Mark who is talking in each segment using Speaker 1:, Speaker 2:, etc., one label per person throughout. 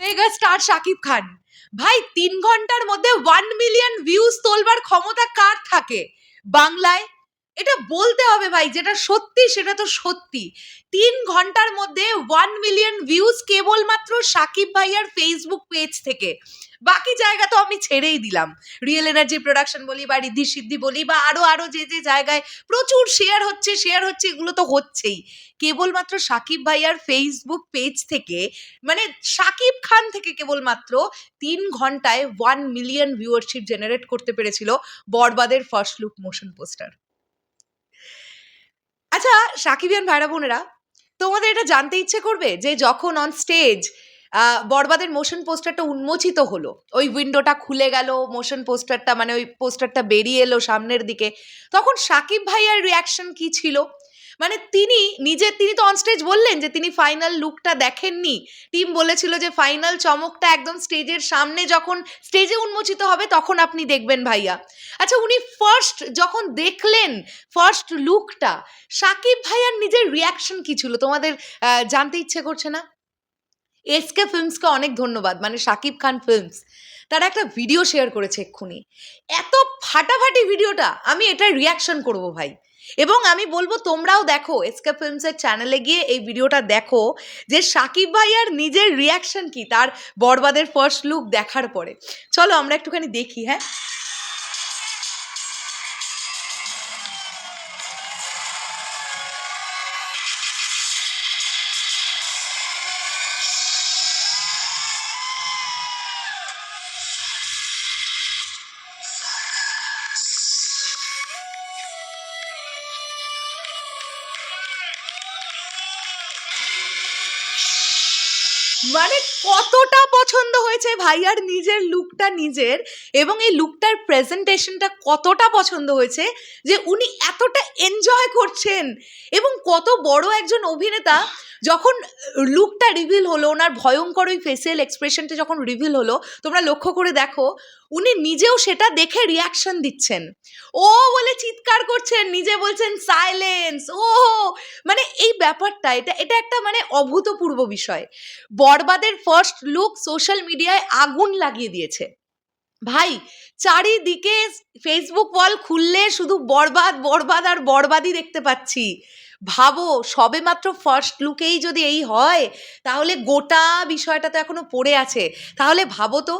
Speaker 1: Mega star Shakib Khan? ভাই, তিন ঘণ্টার মধ্যে ওয়ান মিলিয়ন ভিউজ তোলবার ক্ষমতা কার থাকে? বাংলায় এটা বলতে হবে ভাই, যেটা সত্যি সেটা তো সত্যি। তিন ঘণ্টার মধ্যে ওয়ান মিলিয়ন ভিউজ কেবলমাত্র সাকিব ভাইয়ার ফেসবুক পেজ থেকে। বাকি জায়গা তো আমি ছেড়েই দিলাম। রিয়েল এনার্জি প্রোডাকশন বলি বা রিদ্ধি সিদ্ধি বলি বা আরও আরও যে যে জায়গায় প্রচুর শেয়ার হচ্ছে শেয়ার হচ্ছে, এগুলো তো হচ্ছেই। কেবলমাত্র সাকিব ভাইয়ার ফেসবুক পেজ থেকে মানে সাকিব খান থেকে কেবলমাত্র তিন ঘন্টায় ওয়ান মিলিয়ন ভিউয়ারশিপ জেনারেট করতে পেরেছিল বরবাদের ফার্স্ট লুক মোশন পোস্টার আচ্ছা সাকিবিয়ান ভাইরা বোনেরা, তোমাদের এটা জানতে ইচ্ছে করবে যে যখন অন স্টেজ বরবাদের মোশন পোস্টারটা উন্মোচিত হলো, ওই উইন্ডোটা খুলে গেল মোশন পোস্টারটা মানে ওই পোস্টারটা বেরিয়ে এলো সামনের দিকে, তখন সাকিব ভাইয়ার রিয়াকশন কি ছিল? মানে তিনি নিজে, তিনি তো অনস্টেজ বললেন যে তিনি ফাইনাল লুকটা দেখেননি। টিম বলেছিল যে ফাইনাল চমকটা একদম স্টেজের সামনে যখন স্টেজে উন্মোচিত হবে তখন আপনি দেখবেন ভাইয়া। আচ্ছা উনি ফার্স্ট যখন দেখলেন ফার্স্ট লুকটা সাকিব ভাইয়ার নিজের রিয়াকশন কি ছিল? তোমাদের জানতে ইচ্ছে করছে না? এসকে ফিল্মসকে অনেক ধন্যবাদ মানে সাকিব খান ফিল্মস তারা একটা ভিডিও শেয়ার করেছে এক্ষুনি। এত ফাটাফাটি ভিডিওটা আমি এটার রিয়াকশন করব ভাই। এবং আমি বলব, তোমরাও দেখো এসকে ফিল্মসের চ্যানেলে গিয়ে এই ভিডিওটা দেখো যে সাকিব ভাই আর নিজের রিয়াকশন কি, তার বরবাদের ফার্স্ট লুক দেখার পরে। চলো আমরা একটুখানি দেখি হ্যাঁ? মানে কতটা পছন্দ হয়েছে ভাইয়ার নিজের লুকটা নিজের এবং এই লুকটার প্রেজেন্টেশনটা কতটা পছন্দ হয়েছে যে উনি এতটা এনজয় করছেন এবং কত বড় একজন অভিনেতা যখন লুকটা রিভিল হলো, ওনার ভয়ঙ্কর ওই ফেসিয়াল এক্সপ্রেশনটা যখন রিভিল হলো, তোমরা লক্ষ্য করে দেখো, উনি নিজেও সেটা দেখে রিয়াকশন দিচ্ছেন। ও বলে চিৎকার করছেন, নিজে বলছেন সাইলেন্স ও মানে এই ব্যাপারটা, এটা এটা একটা মানে অভূতপূর্ব বিষয়। বরবাদের ফার্স্ট লুক সোশ্যাল মিডিয়ায় আগুন লাগিয়ে দিয়েছে। ভাই, চারিদিকে ফেসবুক ওয়াল খুললে শুধু বরবাদ বরবাদ আর বরবাদই দেখতে পাচ্ছি। ভাবো সবে মাত্র ফার্স্ট লুকেই যদি এই হয়, তাহলে গোটা বিষয়টা তো এখনও পড়ে আছে। তাহলে ভাবো তো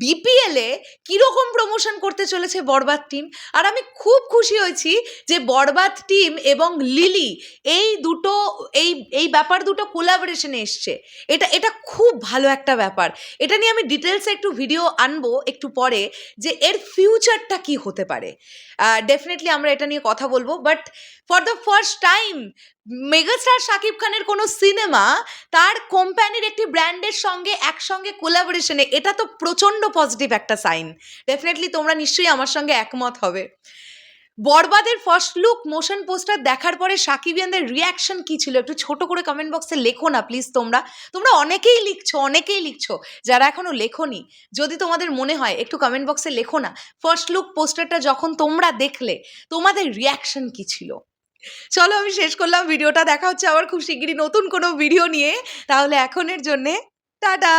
Speaker 1: বিপিএলে কীরকম প্রমোশন করতে চলেছে বরবাদ টিম আর আমি খুব খুশি হয়েছি যে বরবাদ টিম এবং লিলি এই দুটো, এই এই ব্যাপার দুটো কোলাবোরেশনে এসছে। এটা এটা খুব ভালো একটা ব্যাপার। এটা নিয়ে আমি ডিটেলসে একটু ভিডিও আনব একটু পরে যে এর ফিউচারটা কি হতে পারে। ডেফিনেটলি আমরা এটা নিয়ে কথা বলব but for the first time megastar Shakib খানের কোনো সিনেমা তার কোম্পানির একটি ব্র্যান্ডের সঙ্গে একসঙ্গে কোলাবোরেশনে এটা তো প্রচণ্ড পজিটিভ একটা সাইন ডেফিনেটলি তোমরা নিশ্চয়ই আমার সঙ্গে একমত হবে। বরবাদের ফার্স্ট লুক মোশন পোস্টার দেখার পরে সাকিবিয়ানদের রিয়াকশন কি ছিল? একটু ছোট করে কমেন্ট বক্সে লেখো না প্লিজ তোমরা। তোমরা অনেকেই লিখছো অনেকেই লিখছো, যারা এখনও লেখোনি। যদি তোমাদের মনে হয়, একটু কমেন্ট বক্সে লেখো না। ফার্স্ট লুক পোস্টারটা যখন তোমরা দেখলে, তোমাদের রিয়াকশন কি ছিল? চলো আমি শেষ করলাম, ভিডিওটা দেখা হচ্ছে আবার খুব শিগগিরই নতুন কোনো ভিডিও নিয়ে। তাহলে এখনের জন্যে টাটা।